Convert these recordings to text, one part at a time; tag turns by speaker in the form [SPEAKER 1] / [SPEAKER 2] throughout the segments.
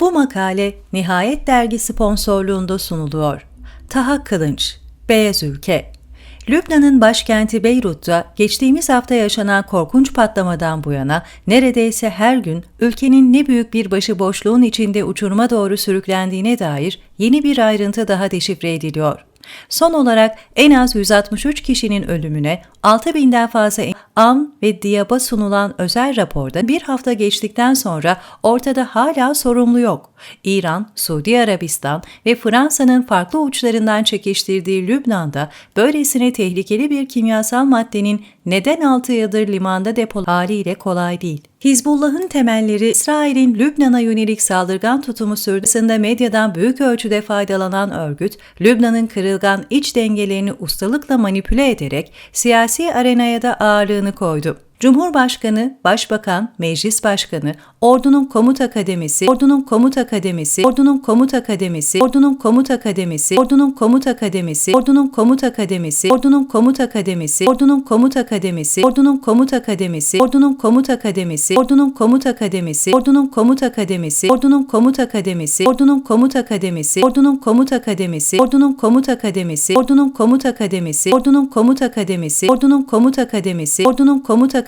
[SPEAKER 1] Bu makale Nihayet Dergi sponsorluğunda sunuluyor. Taha Kılınç, Beyaz Ülke Lübnan'ın başkenti Beyrut'ta geçtiğimiz hafta yaşanan korkunç patlamadan bu yana neredeyse her gün ülkenin ne büyük bir başıboşluğun içinde uçuruma doğru sürüklendiğine dair yeni bir ayrıntı daha deşifre ediliyor. Son olarak en az 163 kişinin ölümüne 6000'den fazla AM ve DİAB'a sunulan özel raporda bir hafta geçtikten sonra ortada hala sorumlu yok. İran, Suudi Arabistan ve Fransa'nın farklı uçlarından çekiştirdiği Lübnan'da böylesine tehlikeli bir kimyasal maddenin neden 6 yıldır limanda depol haliyle kolay değil. Hizbullah'ın temelleri İsrail'in Lübnan'a yönelik saldırgan tutumu sürdüğünde medyadan büyük ölçüde faydalanan örgüt, Lübnan'ın kırılgan iç dengelerini ustalıkla manipüle ederek siyasi arenaya da ağırlığını koydu. Cumhurbaşkanı, Başbakan, Meclis Başkanı, Ordunun Komuta Kademesi, Ordunun Komuta Kademesi, Ordunun Komuta Kademesi, Ordunun Komuta Kademesi, Ordunun Komuta Kademesi, Ordunun Komuta Kademesi, Ordunun Komuta Kademesi, Ordunun Komuta Kademesi, Ordunun Komuta Kademesi, Ordunun Komuta Kademesi, Ordunun Komuta Kademesi, Ordunun Komuta Kademesi, Ordunun Komuta Kademesi, Ordunun Komuta Kademesi, Ordunun Komuta Kademesi, Ordunun Komuta Kademesi, Ordunun Komuta Kademesi, Ordunun Komuta Kademesi, Ordunun Komuta Kademesi, Ordunun Komuta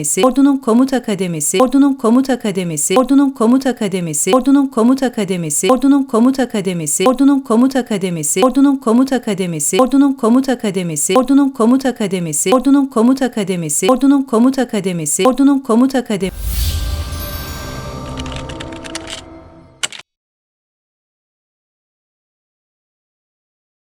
[SPEAKER 1] Kademesi, Ordunun Komuta Akademisi, Ordunun Komuta Akademisi, Ordunun Komuta Akademisi, Ordunun Komuta Akademisi, Ordunun Komuta Akademisi, Ordunun Komuta Akademisi, Ordunun Komuta Akademisi, Ordunun Komuta Akademisi, Ordunun Komuta Akademisi, Ordunun Komuta Akademisi, Ordunun Komuta Akademisi, Ordunun Komuta Akademisi,